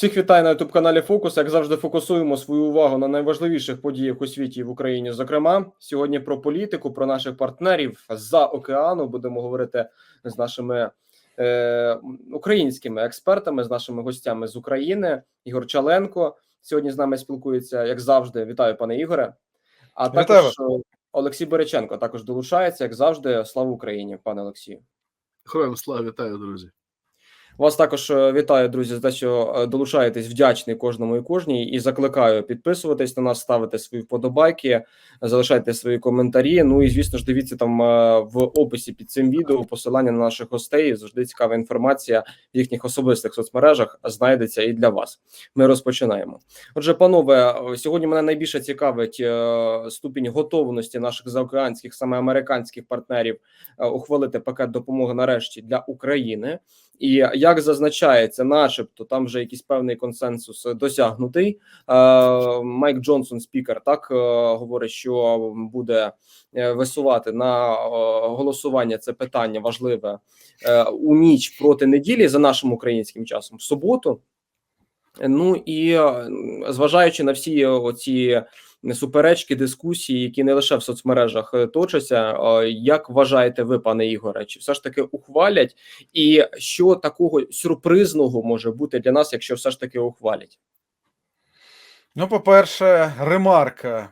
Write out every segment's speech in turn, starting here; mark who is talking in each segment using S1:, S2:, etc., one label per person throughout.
S1: Всіх вітаю на youtube каналі Фокус. Як завжди, фокусуємо свою увагу на найважливіших подіях у світі і в Україні. Зокрема, сьогодні про політику, про наших партнерів за океану будемо говорити з нашими е, українськими експертами, з нашими гостями з України. Ігор Чаленко сьогодні з нами спілкується, як завжди. Вітаю, пане Ігоре. А
S2: Вітаю
S1: також Олексій Береченко також долучається, як завжди. Слава Україні, пане Олексію.
S3: Героям слава вітаю, друзі.
S1: Вас також е, вітаю, друзі, за те, що е, долучаєтесь. Вдячний кожному і кожній, і закликаю підписуватись на нас, ставити свої вподобайки, залишайте свої коментарі. Ну і звісно ж, дивіться там е, в описі під цим відео посилання на наших гостей. Завжди цікава інформація в їхніх особистих соцмережах знайдеться і для вас. Ми розпочинаємо. Отже, панове, сьогодні мене найбільше цікавить ступінь готовності наших заокеанських, саме американських партнерів ухвалити пакет допомоги нарешті для України. І як зазначається, начебто, там вже якийсь певний консенсус досягнутий. Е, Майк Джонсон, спікер, так е, говорить, що буде е, висувати на голосування це питання важливе у ніч проти неділі за нашим українським часом в суботу. Ну і зважаючи на всі оці суперечки, дискусії, які не лише в соцмережах е, точаться, е, як вважаєте ви, пане Ігоре, чи все ж таки ухвалять, і що такого сюрпризного може бути для нас, якщо все ж таки ухвалять?
S2: Ну, по-перше, ремарка.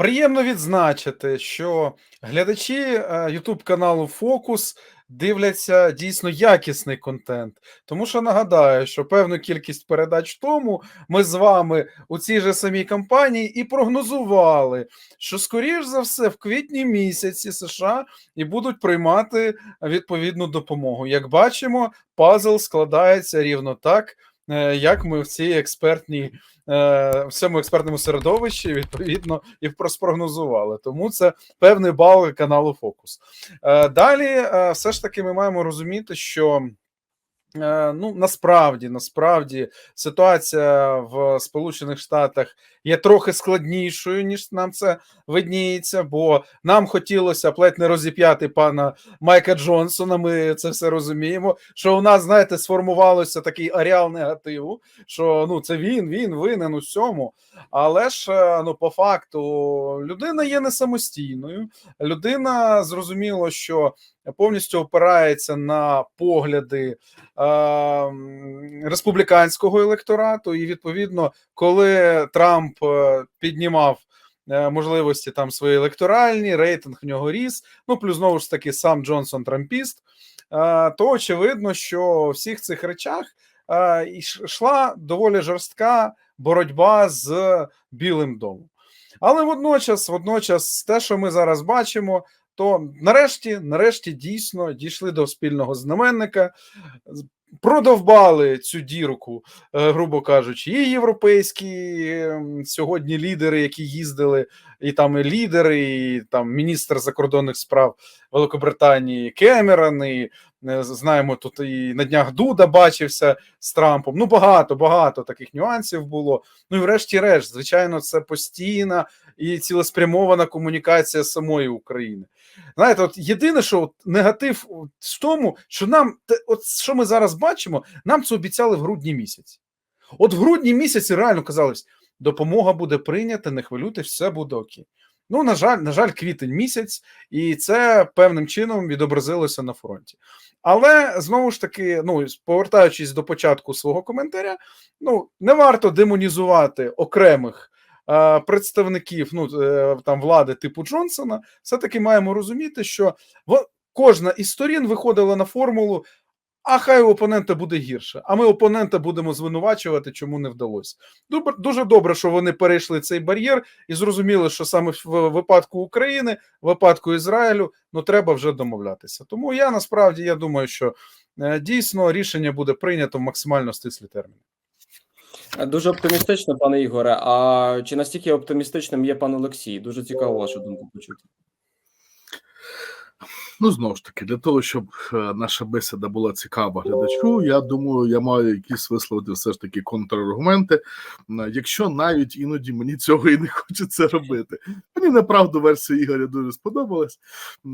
S2: Приємно відзначити, що глядачі е, YouTube каналу Фокус дивляться дійсно якісний контент. Тому що нагадаю, що певну кількість передач тому ми з вами у цій же самій кампанії і прогнозували, що скоріш за все в квітні місяці США і будуть приймати відповідну допомогу. Як бачимо, пазл складається рівно так, як ми в цій експертній е, в цьому експертному середовищі відповідно і спрогнозували. Тому це певний бал каналу Фокус. Е, Далі, е, все ж таки, ми маємо розуміти, що. Е, Ну, насправді, насправді, ситуація в Сполучених Штатах є трохи складнішою, ніж нам це видніється, бо нам хотілося б ледь не розіп'яти пана Майка Джонсона. Ми це все розуміємо. Що у нас, знаєте, сформувалося такий аріал негативу, що ну це він, він винен у всьому. Але ж е, ну, по факту людина є не самостійною. Людина зрозуміло, що повністю опирається на погляди е, республіканського електорату, і відповідно, коли Трамп е, піднімав. е, Можливості там свої електоральні, рейтинг в нього ріс. Ну, плюс знову ж таки, сам Джонсон Трампіст. е, То очевидно, що у всіх цих речах йшла доволі жорстка боротьба з Білим домом. Але водночас, водночас, те, що ми зараз бачимо, то нарешті, нарешті, дійсно дійшли до спільного знаменника, продовбали цю дірку, е, грубо кажучи, і європейські ем, сьогодні лідери, які їздили, і там і лідери, і там міністр закордонних справ Великобританії Кемерон, і е, знаємо, тут і на днях Дуда бачився з Трампом. Ну, багато, багато таких нюансів було. Ну і врешті-решт, звичайно, це постійна і цілеспрямована комунікація самої України. Знаєте, от єдине, що от негатив в тому, що нам от що ми зараз бачимо, нам це обіцяли в грудні місяці. От в грудні місяці реально казалось, допомога буде прийнята, не хвилюйтесь, все буде окей. Ну, на жаль, на жаль, квітень місяць, і це певним чином відобразилося на фронті. Але знову ж таки, ну повертаючись до початку свого коментаря, ну не варто демонізувати окремих представників ну, е, там влади типу Джонсона. Все таки маємо розуміти, що кожна із сторін виходила на формулу. А хай у опонента буде гірше. А ми опонента будемо звинувачувати, чому не вдалося. Дуже добре, що вони перейшли цей бар'єр і зрозуміли, що саме в випадку України, в випадку Ізраїлю, ну треба вже домовлятися. Тому я насправді я думаю, що е, дійсно рішення буде прийнято в максимально стислі терміни.
S1: Дуже оптимістично, пане Ігоре. А чи настільки оптимістичним є пан Олексій? Дуже цікаво вашу думку почути.
S3: Ну, знову ж таки, для того, щоб е, наша бесіда була цікава глядачу, я думаю, я маю якісь висловити все ж таки контраргументи, якщо навіть іноді мені цього і не хочеться робити. Мені направду версія Ігоря дуже сподобалась.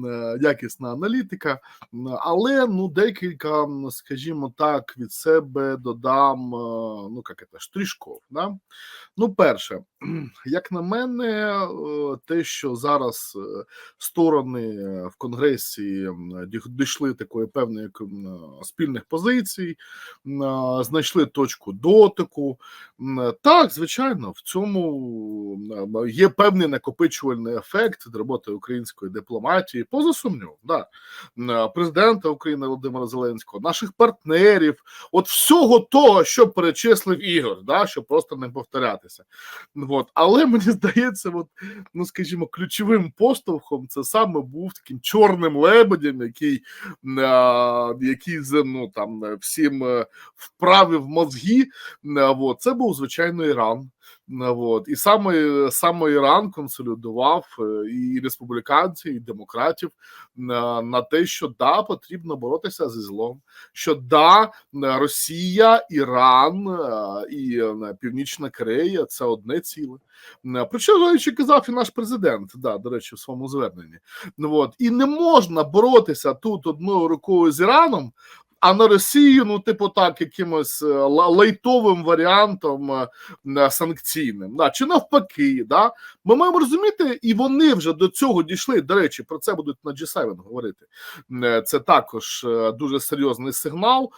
S3: Е, Якісна аналітика. Але ну декілька, скажімо так, від себе додам. е, Ну як це, штришков. Да? Ну, перше, як на мене, те, що зараз сторони в Конгресі діх- дійшли такої певної спільних позицій, знайшли точку дотику. Так, звичайно, в цьому є певний накопичувальний ефект роботи української дипломатії, поза сумнівом, да. Президента України Володимира Зеленського, наших партнерів, от всього того, що перечислив Ігор, да, щоб просто не повторятися. От. Але мені здається, от, ну скажімо, ключовим поштовхом це саме був таким чорним лебедем, який, який ну, там, всім е, вправив мозги. Це був звичайно Іран. Е, От. І саме, саме Іран консолідував е, і республіканців, і демократів на, на те, що да, потрібно боротися зі злом, що да, Росія, Іран е, і е, Північна Корея це одне ціле. Е, Про що до речі, казав і наш президент, да, до речі, в своєму зверненні. Ну, от. І не можна боротися тут одною рукою з Іраном. А на Росію, ну, типу, так, якимось е, лайтовим варіантом е, санкційним, да, чи навпаки, да. Ми маємо розуміти, і вони вже до цього дійшли. До речі, про це будуть на G7 говорити. Е, Це також дуже серйозний сигнал,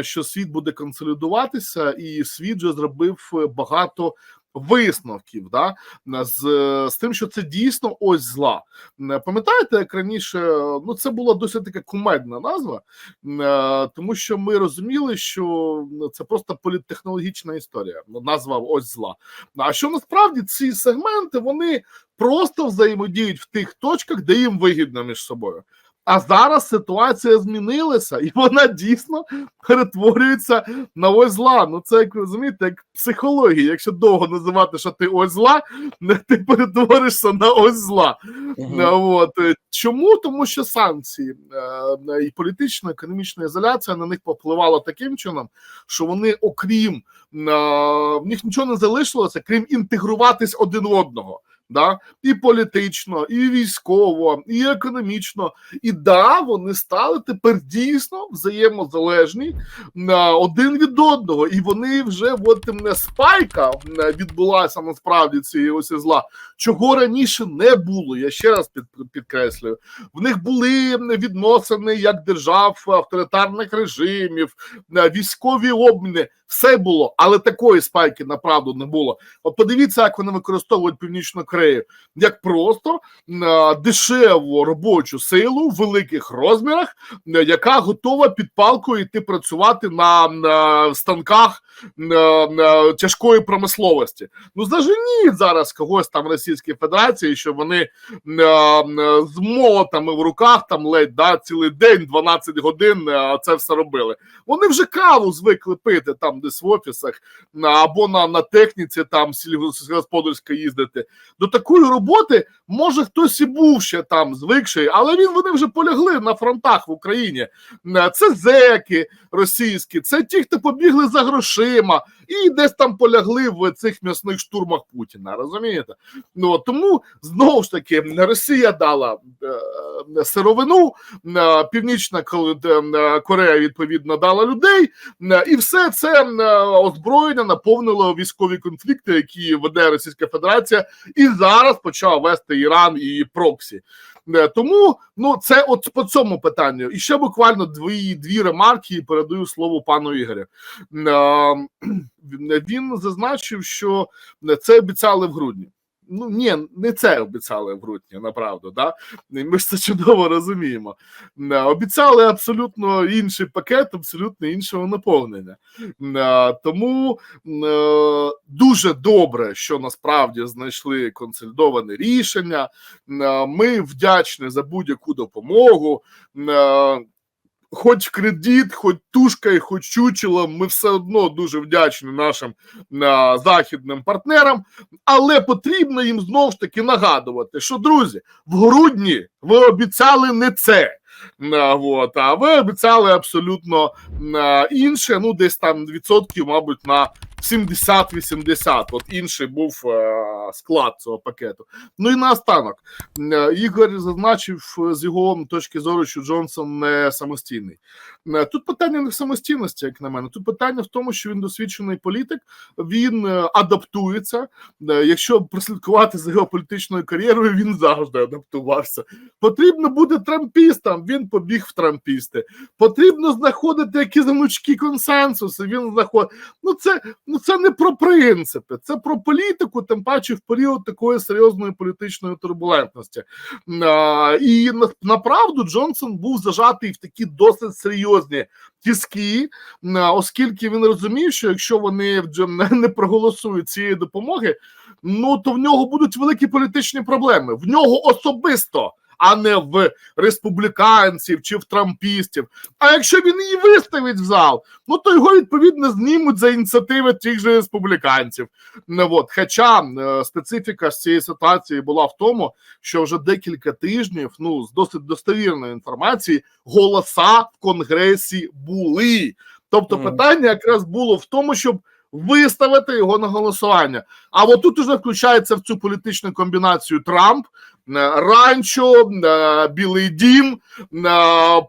S3: що світ буде консолідуватися, і світ вже зробив багато висновків, да, з, з тим, що це дійсно ось зла. Е, Пам'ятаєте, як раніше, ну це була досить така кумедна назва, е, тому що ми розуміли, що це просто політтехнологічна історія. ну, Назва ось зла. А що насправді ці сегменти вони просто взаємодіють в тих точках, де їм вигідно між собою. А зараз ситуація змінилася, і вона дійсно перетворюється на ось зла. Ну це як розумієте, як психологія. Якщо довго називати, що ти ось зла, ти перетворишся на ось зла. Е, От е, чому? Тому що санкції е, і політична економічна ізоляція на них попливала таким чином, що вони, окрім е, в них нічого не залишилося, крім інтегруватись один в одного. Да? І політично, і військово, і економічно. І да, вони стали тепер дійсно взаємозалежні один від одного. І вони вже от не спайка відбулася насправді цієї ось зла, чого раніше не було. Я ще раз під, підкреслюю. В них були відносини як держав авторитарних режимів, військові обміни. Все було, але такої спайки направду не було. От подивіться, як вони використовують північну Корею, як просто дешеву робочу силу в великих розмірах, е, яка готова під палкою йти працювати на, станках тяжкої промисловості. Ну заженіть зараз когось там Російської Федерації, що вони е, е, з молотами в руках там ледь да, цілий день, 12 годин е, це все робили. Вони вже каву звикли пити там десь в офісах або на, на техніці там сільськогосподарська їздити. До такої роботи може хтось і був ще там звикший, але він вони вже полягли на фронтах в Україні. Е, Це зеки російські, це ті, хто побігли за грошима і десь там полягли в цих м'ясних штурмах Путіна. Розумієте? Ну тому знову ж таки Росія дала е, сировину, е, Північна е, Корея відповідно дала людей, е, і все це е, озброєння наповнило військові конфлікти, які веде Російська Федерація, і зараз почав вести Іран і Проксі. Е, Тому ну це от по цьому питанню. І ще буквально дві дві ремарки і передаю слово пану Ігорю. Е, Він зазначив, що це обіцяли в грудні. Ну ні, не це обіцяли в грудні, направду. Да? Ми ж це чудово розуміємо. Е, Обіцяли абсолютно інший пакет, абсолютно іншого наповнення. Е, Тому е, дуже добре, що насправді знайшли консолідоване рішення. Ми вдячні за будь-яку допомогу. Хоч кредит, хоч тушка, хоч чучело, ми все одно дуже вдячні нашим а, західним партнерам, але потрібно їм знову ж таки нагадувати, що друзі, в грудні ви обіцяли не це. Вот, а ви обіцяли абсолютно інше, ну десь там відсотків, мабуть, на 70-80. От інший був е, склад цього пакету. Ну і наостанок. Е, Ігор зазначив е, з його точки зору, що Джонсон не самостійний. Тут питання не в самостійності, як на мене. Тут питання в тому, що він досвідчений політик, він адаптується. Якщо прослідкувати за його політичною кар'єрою, він завжди адаптувався. Потрібно бути трампістом. Він побіг в трампісти. Потрібно знаходити якісь гнучкі консенсуси. Він знаходить. Ну це ну це не про принципи, це про політику, тим паче в період такої серйозної політичної турбулентності. А, і на, направду Джонсон був зажатий в такі досить серйозні тіски, оскільки він розумів, що якщо вони не проголосують цієї допомоги, ну то в нього будуть великі політичні проблеми. В нього особисто. А не в республіканців чи в трампістів. А якщо він її виставить в зал, ну то його відповідно знімуть за ініціативи тих же республіканців. Ну, от. Хоча е, специфіка з цієї ситуації була в тому, що вже декілька тижнів, ну з досить достовірної інформації, голоса в конгресі були. Тобто, питання якраз було в тому, щоб виставити його на голосування. А от тут уже включається в цю політичну комбінацію Трамп, Ранчо, Білий Дім,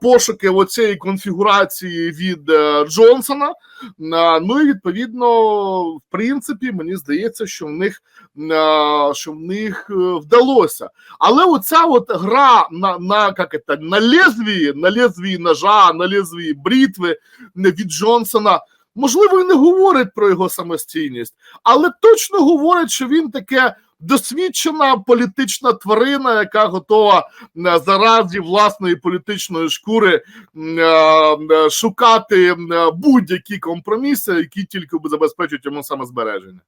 S3: пошуки оцієї конфігурації від е, Джонсона. Ну і відповідно, в принципі, мені здається, що в них що в них е, вдалося. Але оця от гра на, на, як це, на лезвії, на лезвії ножа, на лезвії брітви від Джонсона. Можливо, і не говорить про його самостійність, але точно говорить, що він таке досвідчена політична тварина, яка готова е, заради власної політичної шкури е, е, шукати будь-які компроміси, які тільки забезпечують йому самозбереження.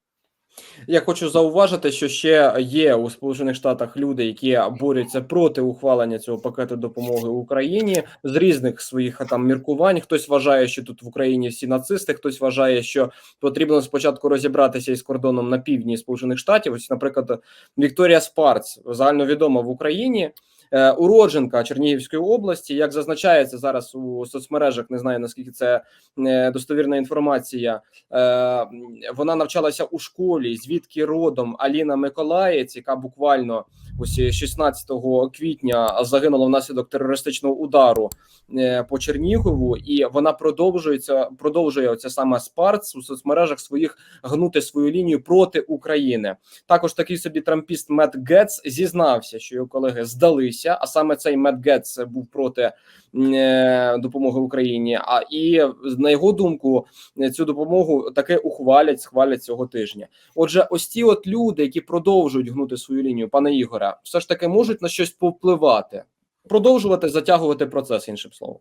S1: Я хочу зауважити, що ще є у Сполучених Штатах люди, які борються проти ухвалення цього пакету допомоги Україні з різних своїх там міркувань. Хтось вважає, що тут в Україні всі нацисти, хтось вважає, що потрібно спочатку розібратися із кордоном на півдні Сполучених Штатів. Ось, наприклад, Вікторія Спарц, загальновідома в Україні. Е, Уродженка Чернігівської області, як зазначається зараз у соцмережах, не знаю наскільки це е, достовірна інформація. Е, Вона навчалася у школі, звідки родом Аліна Миколаєць, яка буквально ось 16 квітня загинула внаслідок терористичного удару е, по Чернігову, і вона продовжується продовжує оця сама Спарц у соцмережах своїх гнути свою лінію проти України. Також такий собі трампіст Мет Гетц зізнався, що його колеги здалися, а саме цей Мет Гетц був проти е, допомоги Україні. А і на його думку, е, цю допомогу таки ухвалять, схвалять цього тижня. Отже, ось ті от люди, які продовжують гнути свою лінію, пане Ігоре, все ж таки можуть на щось повпливати, продовжувати затягувати процес, іншим словом.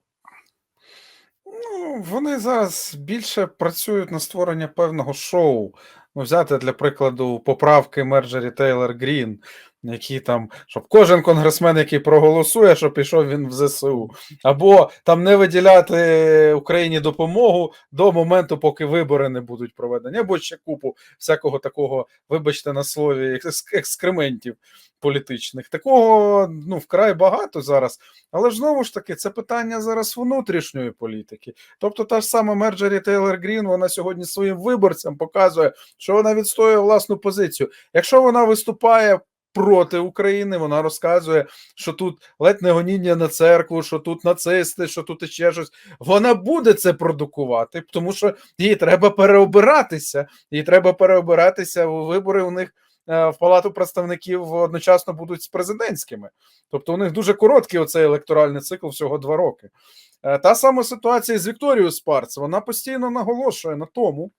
S2: Ну, вони зараз більше працюють на створення певного шоу. Ну, взяти для прикладу поправки Мерджері Тейлор Грін, які там, щоб кожен конгресмен, який проголосує, щоб пішов він в ЗСУ, або там не виділяти Україні допомогу до моменту, поки вибори не будуть проведені, або ще купу всякого такого, вибачте на слові, екскрементів політичних. Такого ну вкрай багато зараз. Але ж знову ж таки, це питання зараз внутрішньої політики. Тобто, та ж сама Мерджері Тейлор Грін, вона сьогодні своїм виборцям показує, що вона відстоює власну позицію. Якщо вона виступає проти України, вона розказує, що тут ледь не гоніння на церкву, що тут нацисти, що тут іще щось. Вона буде це продукувати, тому що їй треба переобиратися. Їй треба переобиратися. Вибори у них е, в Палату представників одночасно будуть з президентськими. Тобто у них дуже короткий оцей електоральний цикл, всього два роки. Е, Та сама ситуація з Вікторією Спарц. Вона постійно наголошує на тому,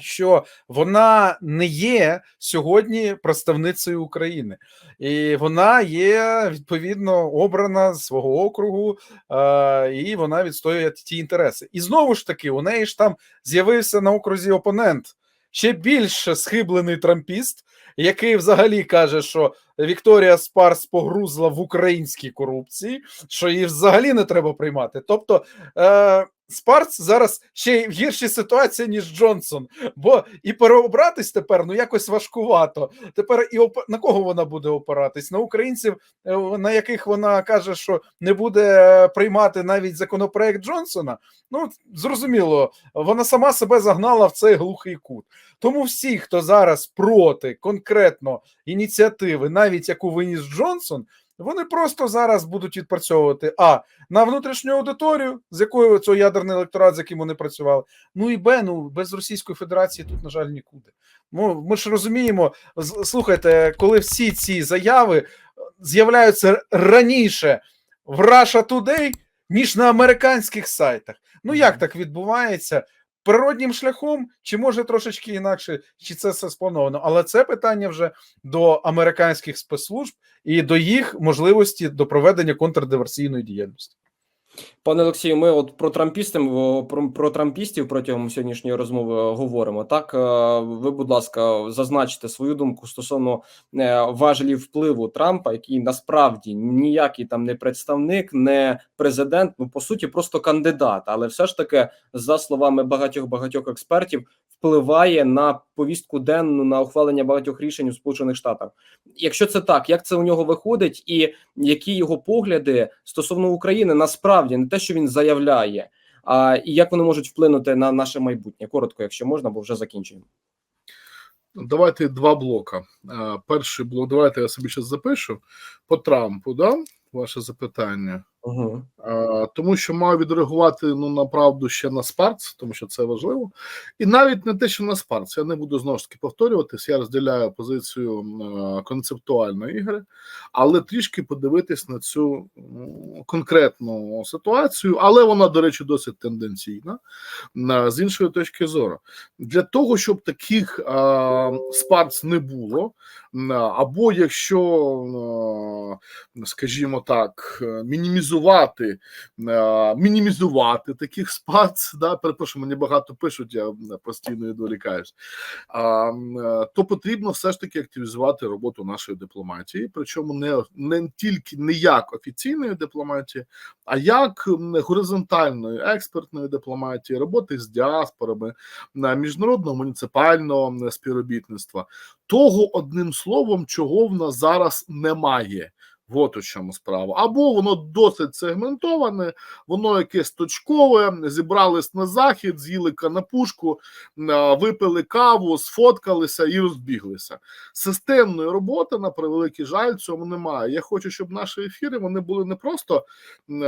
S2: що вона не є сьогодні представницею України, і вона є відповідно обрана з свого округу, е, і вона відстоює ті інтереси. І знову ж таки, у неї ж там з'явився на окрузі опонент. Ще більш схиблений трампіст, який взагалі каже, що Вікторія Спарс погрузла в українській корупції, що її взагалі не треба приймати. Тобто е, Спарц зараз ще й в гіршій ситуації, ніж Джонсон. Бо і переобратись тепер ну якось важкувато. Тепер і оп... на кого вона буде опиратись? На українців, е, на яких вона каже, що не буде приймати навіть законопроект Джонсона. Ну зрозуміло, вона сама себе загнала в цей глухий кут. Тому всі, хто зараз проти конкретно ініціативи, навіть яку виніс Джонсон. Вони просто зараз будуть відпрацьовувати а на внутрішню аудиторію, з якою цей ядерний електорат, з яким вони працювали. Ну і Б, ну без Російської Федерації тут, на жаль, нікуди. Ну ми ж розуміємо, слухайте, коли всі ці заяви е, з'являються раніше в Russia Today, ніж на американських сайтах. Ну як так відбувається? Природнім шляхом, чи може трошечки інакше, чи це все сплановано? Але це питання вже до американських спецслужб і до їх можливості до проведення контрдиверсійної діяльності.
S1: Пане Олексію, ми от про трампістів про, про трампістів протягом сьогоднішньої розмови говоримо. Так, Е, ви, будь ласка, зазначте свою думку стосовно е, важелів впливу Трампа, який насправді ніякий там не представник, не президент, ну по суті, просто кандидат, але все ж таки, за словами багатьох багатьох експертів, впливає на повістку денну на ухвалення багатьох рішень у Сполучених Штатах. Якщо це так, як це у нього виходить, і які його погляди стосовно України насправді не те, що він заявляє, а і як вони можуть вплинути на наше майбутнє? Коротко, якщо можна, бо вже закінчуємо.
S3: Давайте два блока. Перший блок, давайте я собі зараз запишу по Трампу, да? Ваше запитання.
S1: Угу.
S3: Тому що маю відреагувати ну направду ще на спарц, тому що це важливо. І навіть не те, що на спарц. Я не буду знову ж таки повторюватись. Я розділяю позицію е, концептуальної ігри, але трішки подивитись на цю конкретну ситуацію, але вона, до речі, досить тенденційна на- з іншої точки зору. Для того, щоб таких спарц не було, або якщо, е, скажімо так, е, мінімізувати, е, мінімізувати таких спац, да, перепрошую, мені багато пишуть, я постійно відволікаюсь, е, то потрібно все ж таки активізувати роботу нашої дипломатії, причому не, не тільки не як офіційної дипломатії, а як горизонтальної експертної дипломатії, роботи з діаспорами, на міжнародного муніципального співробітництва, того одним словом, чого в нас зараз немає. От у чому справа. Або воно досить сегментоване, воно якесь точкове, зібрались на захід, з'їли канапушку, випили каву, сфоткалися і розбіглися. Системної роботи, на превеликий жаль, цьому немає. Я хочу, щоб наші ефіри вони були не просто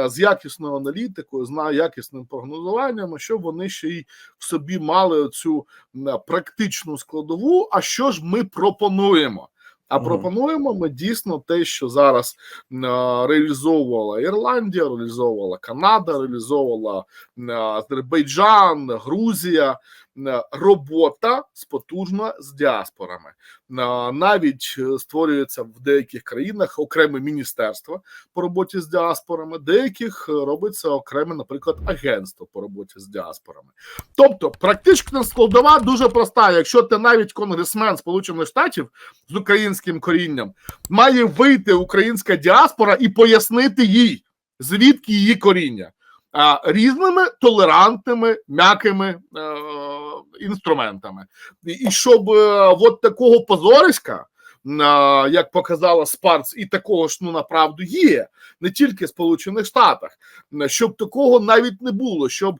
S3: з якісною аналітикою, з якісним прогнозуванням, а щоб вони ще й в собі мали цю практичну складову. А що ж ми пропонуємо? А пропонуємо ми дійсно те, що зараз реалізовувала Ірландія, реалізовувала Канада, реалізовувала Азербайджан, Грузія. Е, Робота спотужна з діаспорами. Е, Навіть е, створюється в деяких країнах окреме міністерство по роботі з діаспорами, деяких робиться окреме, наприклад, агентство по роботі з діаспорами. Тобто, практична складова дуже проста. Якщо ти навіть конгресмен Сполучених Штатів з українським корінням, має вийти українська діаспора і пояснити їй, звідки її коріння. Різними толерантними м'якими е, інструментами. І, щоб е, от такого позориська, як показала Спарц, і такого ж ну направду є не тільки в Сполучених Штатах, щоб такого навіть не було, щоб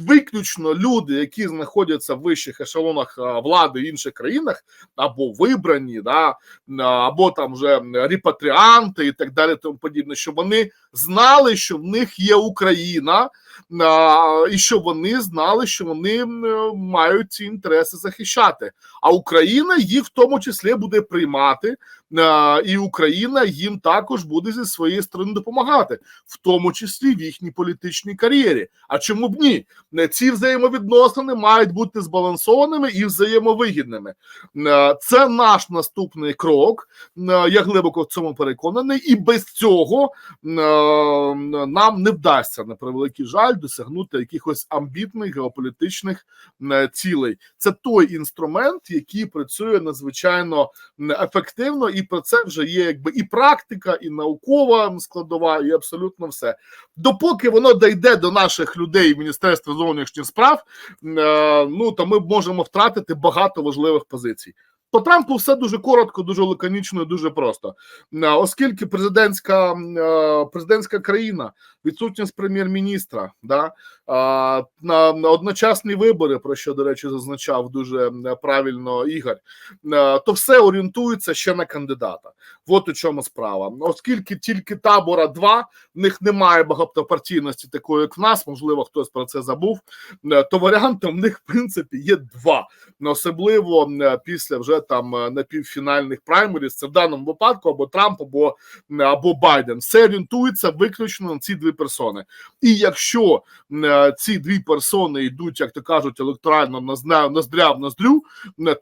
S3: виключно люди, які знаходяться в вищих ешелонах влади в інших країнах, або вибрані, да, або там вже репатріанти і так далі, тому подібне, щоб вони знали, що в них є Україна, і що вони знали, що вони мають ці інтереси захищати. А Україна їх в тому числі буде приймати, і Україна їм також буде зі своєї сторони допомагати, в тому числі в їхній політичній кар'єрі. А чому б ні? Ці взаємовідносини мають бути збалансованими і взаємовигідними. Це наш наступний крок. Я глибоко в цьому переконаний, і без цього нам не вдасться на превеликий жаль досягнути якихось амбітних геополітичних цілей. Це той інструмент, який працює надзвичайно ефективно і про це вже є якби і практика, і наукова складова, і абсолютно все. Допоки воно дійде до наших людей Міністерства зовнішніх справ, е, ну то ми можемо втратити багато важливих позицій. По Трампу все дуже коротко, дуже лаконічно, і дуже просто. Е, Оскільки президентська, е, президентська країна, відсутність прем'єр-міністра, да, на, на одночасні вибори, про що, до речі, зазначав дуже е, правильно Ігор, е, то все орієнтується ще на кандидата. От у чому справа. Оскільки тільки табора два, в них немає багатопартійності такої, як в нас, можливо, хтось про це забув, е, то варіанти в них, в принципі, є два. Особливо е, після вже там е, напівфінальних праймерів, це в даному випадку або Трамп, або, або Байден. Все орієнтується виключно на ці дві персони. І якщо е, ці дві персони йдуть, як то кажуть, електорально ноздря в ноздрю,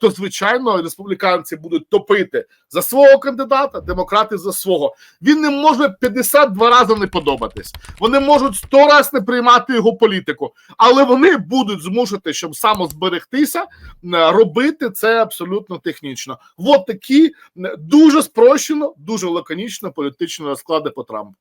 S3: то звичайно республіканці будуть топити за свого кандидата, демократи за свого. Він не може 52 рази не подобатись. Вони можуть 100 разів не приймати його політику, але вони будуть змушити, щоб самозберегтися, робити це абсолютно технічно. От такі е, дуже спрощено, дуже лаконічно політичні розклади по Трампу.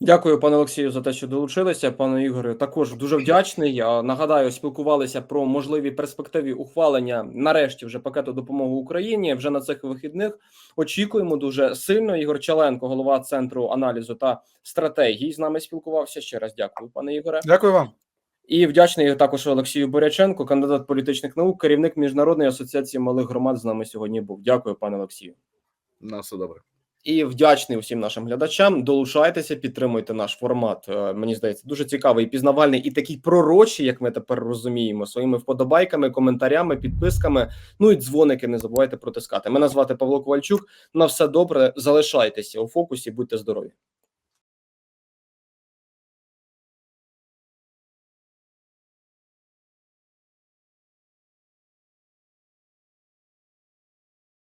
S1: Дякую, пане Олексію, за те, що долучилися. Пане Ігорю, також дуже вдячний. Я нагадаю, спілкувалися про можливі перспективи ухвалення нарешті вже пакету допомоги Україні. Вже на цих вихідних очікуємо дуже сильно. Ігор Чаленко, голова центру аналізу та стратегії, з нами спілкувався. Ще раз дякую, пане Ігоре.
S2: Дякую вам.
S1: І вдячний також Олексію Боряченку, кандидат політичних наук, керівник міжнародної асоціації малих громад. З нами сьогодні був. Дякую, пане Олексію.
S3: На все добре.
S1: І вдячний усім нашим глядачам. Долучайтеся, підтримуйте наш формат. Е, Мені здається, дуже цікавий, пізнавальний і такий пророчий, як ми тепер розуміємо, своїми вподобайками, коментарями, підписками. Ну і дзвоники не забувайте протискати. Мене звати Павло Ковальчук. На все добре. Залишайтеся у фокусі, будьте здорові.